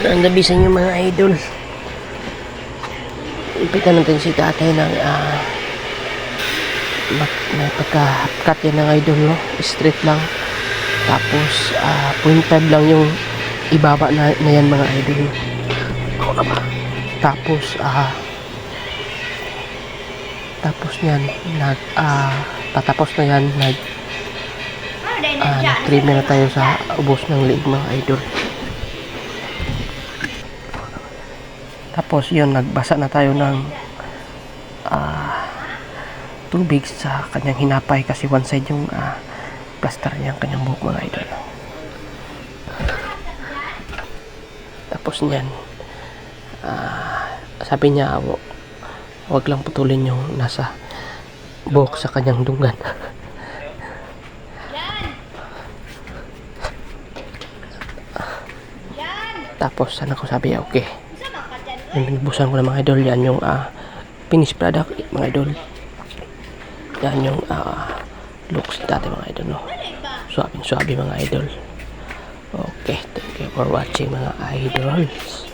Magandang gabi sa inyo mga idol. Ipitan natin si tatay ng mak- may pagka-cut yan ng idol no. Straight lang. Tapos ah 0.5 lang yung ibaba na, na yan mga idol. Ako ba? Tapos ah tapos niyan nag ah tatapos na yan nag ah, nag-trim na tayo sa ubos ng liig mga idol. Tapos yun, nagbasa na tayo ng ah, tubig sa kanyang hinapay kasi one side yung ah, plaster niya, ang kanyang buhok mga idol. Tapos niyan, ah, sabi niya, wa- wag lang putulin yung nasa buhok sa kanyang dunggan. Tapos sana ko sabi, okay. Yung binibusan ko ng mga idol, yan yung ah, finished product, mga idol. Yan yung ah, looks dati mga idol, no? Suabe, suabe mga idol. Okay, thank you for watching mga idols.